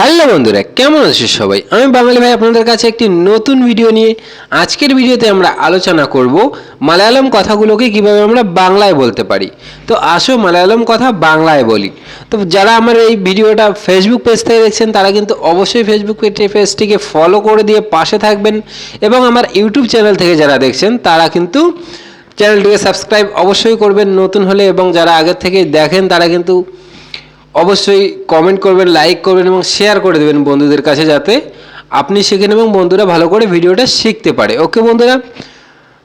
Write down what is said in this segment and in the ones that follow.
Hello বন্ধুরা, কেমন আছো সবাই? আমি বাঙালি ভাই আপনাদের কাছে একটি নতুন ভিডিও নিয়ে আজকের ভিডিওতে আমরা আলোচনা করব মালায়ালাম কথাগুলোকে কীভাবে আমরা বাংলায় বলতে পারি। তো আসো মালায়ালাম কথা বাংলায় বলি। তো যারা আমার এই ভিডিওটা ফেসবুক পেজ থেকে দেখছেন, তারা কিন্তু অবশ্যই ফেসবুক পেজটিকে ফলো করে দিয়ে পাশে থাকবেন এবং আমার ইউটিউব চ্যানেল থেকে যারা দেখছেন, তারা কিন্তু চ্যানেলটিকে সাবস্ক্রাইব অবশ্যই করবেন। নতুন হলে এবং যারা আগের থেকে দেখেন, তারা কিন্তু অবশ্যই কমেন্ট করবেন লাইক করবেন এবং শেয়ার করে দেবেন বন্ধুদের কাছে যাতে আপনি শেখেন এবং বন্ধুরা ভালো করে ভিডিওটা শিখতে পারে। ওকে বন্ধুরা?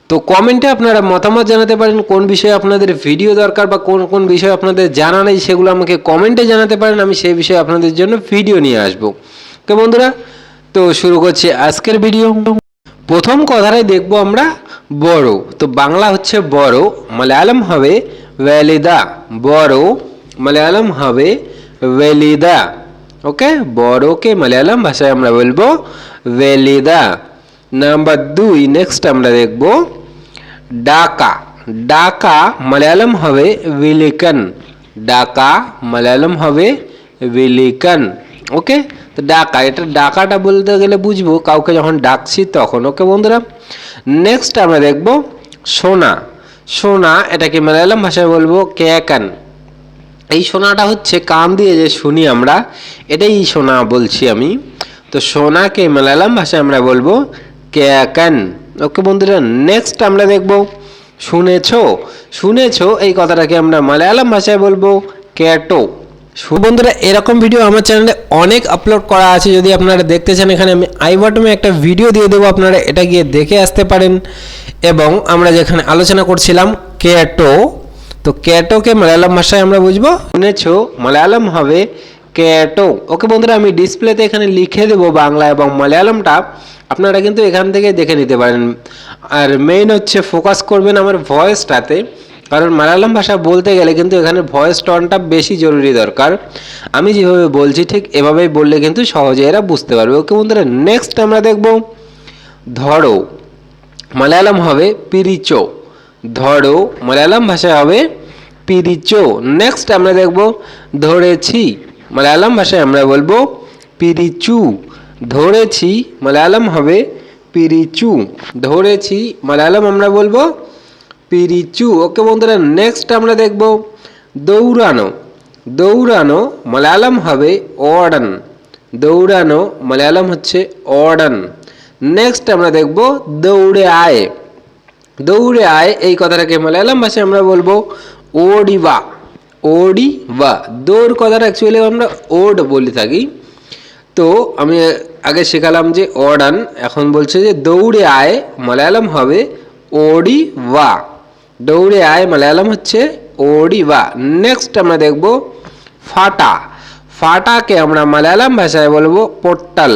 তো কমেন্টে আপনারা মতামত জানাতে পারেন, কোন বিষয়ে আপনাদের ভিডিও দরকার বা কোন কোন বিষয়ে আপনাদের জানা নেই সেগুলো আমাকে কমেন্টে জানাতে পারেন, আমি সেই বিষয়ে আপনাদের জন্য ভিডিও নিয়ে আসব। ওকে বন্ধুরা? তো শুরু করছি আজকের ভিডিও প্রথম কথাটাই দেখব আমরা, বড়। তো বাংলা হচ্ছে বড়, মালায়ালাম হবে ভ্যালিদা বড়। মালায়ালাম হবে ভেলিদা ওকে বড়কে মালায়ালাম ভাষায় আমরা বলব ভেলিদা নাম্বার দুই নেক্সট আমরা দেখব ডাকা ডাকা মালায়ালাম হবে বিলিকন ডাকা মালায়ালাম হবে বিলিকন ওকে তো ডাকা এটা ডাকাটা বলতে গেলে বুঝব কাউকে যখন ডাকছি তখন ওকে বন্ধুরা নেক্সট আমরা দেখব সোনা সোনা এটাকে মালায়ালাম ভাষায় বলব ক্যাকান এই সোনাটা হচ্ছে কান দিয়ে যে শুনি আমরা, এটাই সোনা বলছি আমি। তো সোনাকে মালায়ালাম ভাষায় আমরা বলব ক্যাকান। ওকে বন্ধুরা নেক্সট আমরা দেখব, শুনেছো? শুনেছো, এই কথাটাকে আমরা মালায়ালাম ভাষায় বলব ক্যাটো। বন্ধুরা, এরকম ভিডিও আমার চ্যানেলে অনেক আপলোড করা আছে। যদি আপনারা দেখতে চান, এখানে আমি আই বাটমে একটা ভিডিও দিয়ে দেবো। আপনারা এটা গিয়ে দেখে আসতে পারেন। এবং আমরা যেখানে আলোচনা করছিলাম, ক্যাটো তো ক্যাটোকে মালায়ালাম ভাষায় আমরা বুঝব? শুনেছো? মালায়ালাম হবে ক্যাটো ওকে বন্ধুরা, আমি ডিসপ্লেতে এখানে লিখে দেবো বাংলা এবং মালায়ালামটা। আপনারা কিন্তু এখান থেকে দেখে নিতে পারেন। আর মেইন হচ্ছে ফোকাস করবেন আমার ভয়েসটাতে কারণ মালায়ালাম ভাষা বলতে গেলে কিন্তু এখানে ভয়েস টনটা বেশি জরুরি দরকার। আমি যেভাবে বলছি, ঠিক এভাবেই বললে কিন্তু সহজে এরা বুঝতে পারবে। ওকে বন্ধুরা নেক্সট আমরা দেখব ধরো। মালায়ালাম হবে পিরিচো। ধরো, মালায়ালাম ভাষায় হবে পিরিচো। নেক্সট আমরা দেখব, ধরেছি, মালায়ালাম ভাষায় আমরা বলব পিরিচু। ধরেছি, মালায়ালাম হবে পিরিচু। ধরেছি, মালায়ালাম আমরা বলব পিরিচু। ওকে বন্ধুরা নেক্সট আমরা দেখব, দৌড়ানো। দৌড়ানো, মালায়ালাম হবে অডান দৌড়ানো, মালায়ালাম হচ্ছে অডান নেক্সট আমরা দেখব, দৌড়ে আয়। দৌড়ে আয়, এই কথাটাকে মালায়ালাম ভাষায় আমরা বলব ওডিবা। ওডিবা। দৌড় কথাটা অ্যাকচুয়ালি আমরা ওড বলে থাকি। তো আমি আগে শেখালাম যে অডান এখন বলছে যে দৌড়ে আয়, মালায়ালাম হবে ওডি ওয়া দৌড়ে আয়, মালায়ালাম হচ্ছে ওডি ওয়া নেক্সট আমরা দেখব ফাটা। ফাটাকে আমরা মালায়ালাম ভাষায় বলব পোর্টাল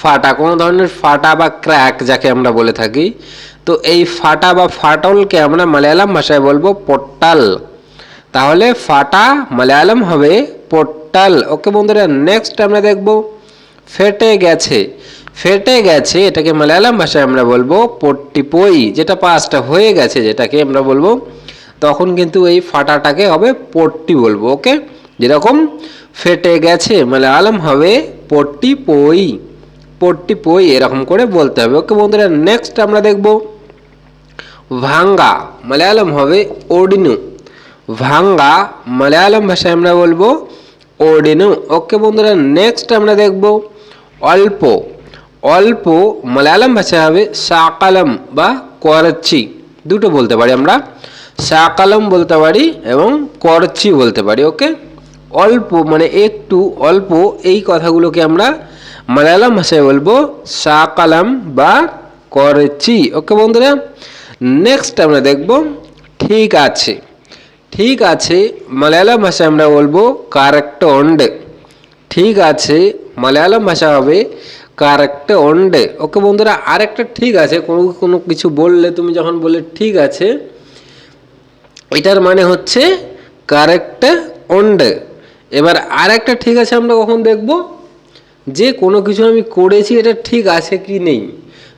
ফাটা, কোনো ধরনের ফাটা বা ক্র্যাক যাকে আমরা বলে থাকি। তো এই ফাটা বা ফাটলকে আমরা মালায়ালাম ভাষায় বলব পোর্টাল তাহলে ফাটা মালায়ালাম হবে পোর্টাল ওকে বন্ধুরা নেক্সট আমরা দেখব, ফেটে গেছে। ফেটে গেছে, এটাকে মালায়ালাম ভাষায় আমরা বলব পট্টিপই। যেটা পাঁচটা হয়ে গেছে, যেটাকে আমরা বলব, তখন কিন্তু এই ফাটাটাকে হবে পট্টি বলব, ওকে? যেরকম ফেটে গেছে, মালায়ালাম হবে পট্টিপই। পট্টিপই এরকম করে বলতে হবে। ওকে বন্ধুরা নেক্সট আমরা দেখব ভাঙ্গা, মালায়ালাম হবে ওডিনু ভাঙ্গা, মালায়ালাম ভাষায় আমরা বলব ওডিনু ওকে বন্ধুরা নেক্সট আমরা দেখব অল্প। অল্প মালায়ালাম ভাষায় হবে সাকালাম বা করচি দুটো বলতে পারি আমরা। সাকালাম বলতে পারি এবং করচি বলতে পারি, ওকে? অল্প মানে একটু অল্প এই কথাগুলোকে আমরা মালায়ালাম ভাষায় বলব সাকালাম বা করচি ওকে বন্ধুরা নেক্সট আমরা দেখব ঠিক আছে ঠিক আছে মালায়ালাম ভাষায় আমরা বলব কারেক্ট অন্ডে ঠিক আছে মালায়ালাম ভাষা হবে কারেক্ট অন্ডে ওকে বন্ধুরা আরেকটা ঠিক আছে কোনো কোনো কিছু বললে তুমি যখন বললে ঠিক আছে এটার মানে হচ্ছে কারেক্ট অন্ডে এবার আরেকটা ঠিক আছে আমরা কখন দেখব যে কোনো কিছু আমি করেছি, এটা ঠিক আছে কি নেই?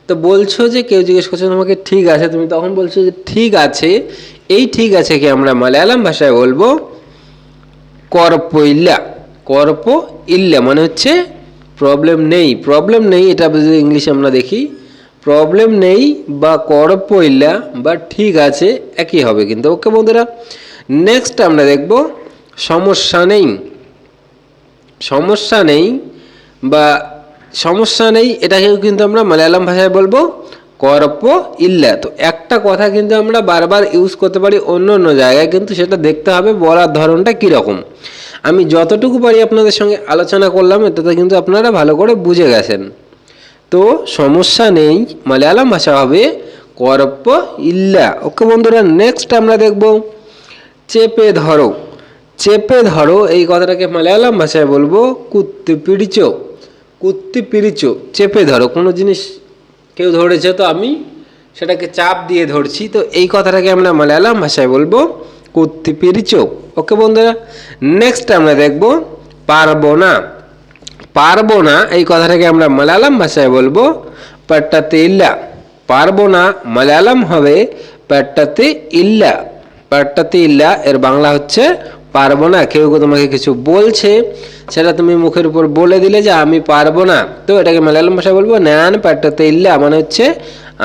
তো বলছো যে কেউ জিজ্ঞেস করছে, তোমাকে ঠিক আছে? তুমি তখন বলছো যে, ঠিক আছে। এই ঠিক আছে কি আমরা মালায়ালাম ভাষায় বলব? করপইলা করপ ইল্লা মানে হচ্ছে প্রবলেম নেই। প্রবলেম নেই, এটা যদি ইংলিশে আমরা দেখি প্রবলেম নেই বা করপ ইল্লা বা ঠিক আছে, একই হবে কিন্তু। ওকে বন্ধুরা নেক্সট আমরা দেখব সমস্যা নেই। সমস্যা নেই বা সমস্যা নেই, এটাকেও কিন্তু আমরা মালায়ালাম ভাষায় বলব করপ ইল্লা। তো একটা কথা কিন্তু আমরা বারবার ইউজ করতে পারি অন্য অন্য জায়গায়, কিন্তু সেটা দেখতে হবে বলার ধরনটা কীরকম। আমি যতটুকু পারি আপনাদের সঙ্গে আলোচনা করলাম, এটাতে কিন্তু আপনারা ভালো করে বুঝে গেছেন। তো সমস্যা নেই, মালায়ালাম ভাষা হবে করপ ইল্লা। ওকে বন্ধুরা নেক্সট আমরা দেখব, চেপে ধরো। চেপে ধরো, এই কথাটাকে মালায়ালাম ভাষায় বলব, কুত্তি পিড়িচ। কুত্তি পিড়িচ চেপে ধরো, কোনো জিনিস কেউ ধরেছে তো আমি সেটাকে চাপ দিয়ে ধরছি, তো এই কথাটাকে আমরা মালায়ালাম ভাষায় বলব কুত্তি পিড়িচ ওকে বন্ধুরা নেক্সট আমরা দেখব পারব না পারব না এই কথাটাকে আমরা মালায়ালাম ভাষায় বলব পাট্টাতে ইল্লা। পারব না মালায়ালাম হবে পাট্টাতে ইল্লা। পাট্টাতে ইল্লা, এর বাংলা হচ্ছে পারব না, কেউ তোমাকে কিছু বলছে, সেটা তুমি মুখের উপর বলে দিলে যে আমি পারব না। তো এটাকে মালায়ালাম ভাষায় বলব, ন্যান পাট্টাতে ইল্লা মানে হচ্ছে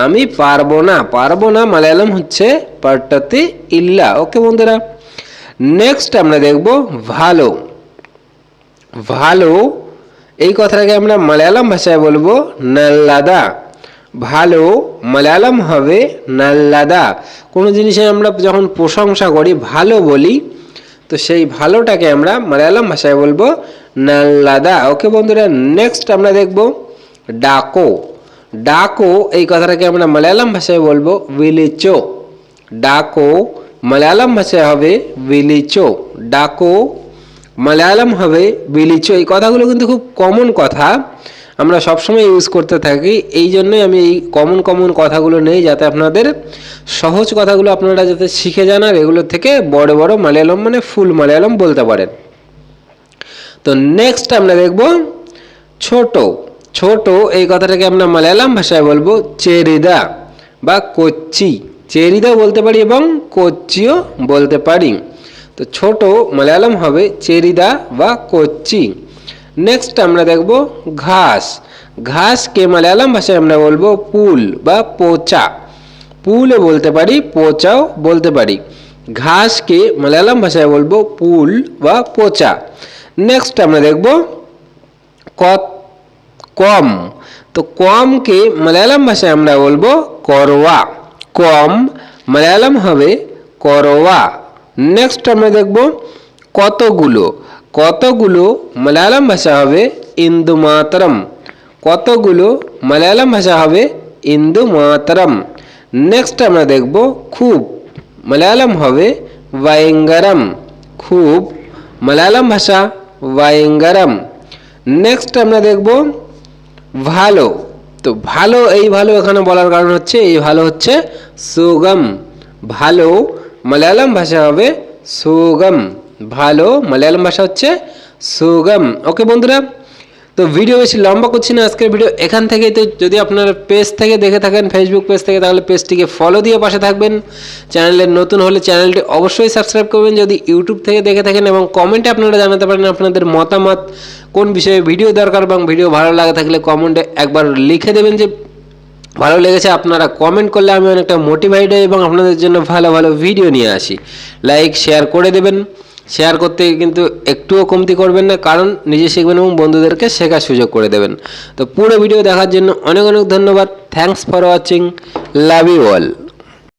আমি পারব না। পারব না মালায়ালাম হচ্ছে পাট্টাতে ইল্লা। ওকে বন্ধুরা নেক্সট আমরা দেখব ভালো। ভালো, এই কথাটাকে আমরা মালায়ালাম ভাষায় বলব নাল্লাদা। ভালো, মালায়ালাম হবে নাল্লাদা। কোনো জিনিসের আমরা যখন প্রশংসা করি, ভালো বলি তো সেই ভালোটাকে আমরা মালায়ালাম ভাষায় বলব নাল্লাদা। ওকে বন্ধুরা নেক্সট আমরা দেখব ডাকো। ডাকো, এই কথাটাকে আমরা মালায়ালাম ভাষায় বলব বিলিচো ডাকো, মালায়ালাম ভাষায় হবে বিলিচো ডাকো, মালায়ালাম হবে বিলিচো এই কথাগুলো কিন্তু খুব কমন কথা। আমরা সবসময় ইউজ করতে থাকি। এই জন্যই আমি এই কমন কমন কথাগুলো নেই যাতে আপনাদের সহজ কথাগুলো আপনারা যাতে শিখে যান আর এগুলোর থেকে বড় বড় মালায়ালম মানে ফুল মালায়ালম বলতে পারেন। তো নেক্সট আমরা দেখব ছোট। ছোট এই কথাটাকে আমরা মালায়ালাম ভাষায় বলব চেরিদা বা কোচ্চি। চেরিদা বলতে পারি এবং কোচ্চিও বলতে পারি। তো ছোট মালায়ালাম হবে চেরিদা বা কোচ্চি। নেক্সট আমরা দেখব ঘাস। ঘাসকে মালায়ালাম ভাষায় আমরা বলব পুল বা পোচা। পুলে বলতে পারি, পোচাও বলতে পারি। ঘাসকে মালায়ালাম ভাষায় বলব পুল বা পোচা। নেক্সট আমরা দেখব কত কম। তো কমকে মালায়ালাম ভাষায় আমরা বলব করওয়া কম মালায়ালাম হবে করওয়া নেক্সট আমরা দেখব কতগুলো। কতগুলো মালায়ালাম ভাষা হবে ইন্দু মাতরম? কতগুলো মালায়ালাম ভাষা হবে ইন্দু মাতরম? নেক্সট আমরা দেখব খুব। মালায়ালাম হবে ভায়ঙ্গরম খুব। মালায়ালাম ভাষা ভায়ঙ্গরম নেক্সট আমরা দেখব ভালো। তো ভালো, এই ভালো এখানে বলার কারণ হচ্ছে, এই ভালো হচ্ছে সুগম। ভালো মালায়ালাম ভাষা হবে সুগম। ভালো মালায়ালাম ভাষা হচ্ছে সুগম। ওকে বন্ধুরা, তো ভিডিও বেশি লম্বা করছি না, আজকের ভিডিও এখান থেকেই। তো যদি আপনারা পেজ থেকে দেখে থাকেন ফেসবুক পেজ থেকে, তাহলে পেজটিকে ফলো দিয়ে পাশে থাকবেন। চ্যানেলের নতুন হলে চ্যানেলটি অবশ্যই সাবস্ক্রাইব করবেন। যদি ইউটিউব থেকে দেখে থাকেন এবং কমেন্টে আপনারা জানাতে পারেন আপনাদের মতামত, কোন বিষয়ে ভিডিও দরকার এবং ভিডিও ভালো লাগে থাকলে কমেন্টে একবার লিখে দেবেন যে ভালো লেগেছে, আপনারা কমেন্ট করলে আমি অনেকটা মোটিভাইড হই এবং আপনাদের জন্য ভালো ভালো ভিডিও নিয়ে আসি। লাইক শেয়ার করে দেবেন। শেয়ার করতে কিন্তু একটুও কমতি করবেন না, কারণ নিজে শিখবেন এবং বন্ধুদেরকে শেখার সুযোগ করে দেবেন। তো পুরো ভিডিও দেখার জন্য অনেক অনেক ধন্যবাদ। Thanks for watching love you all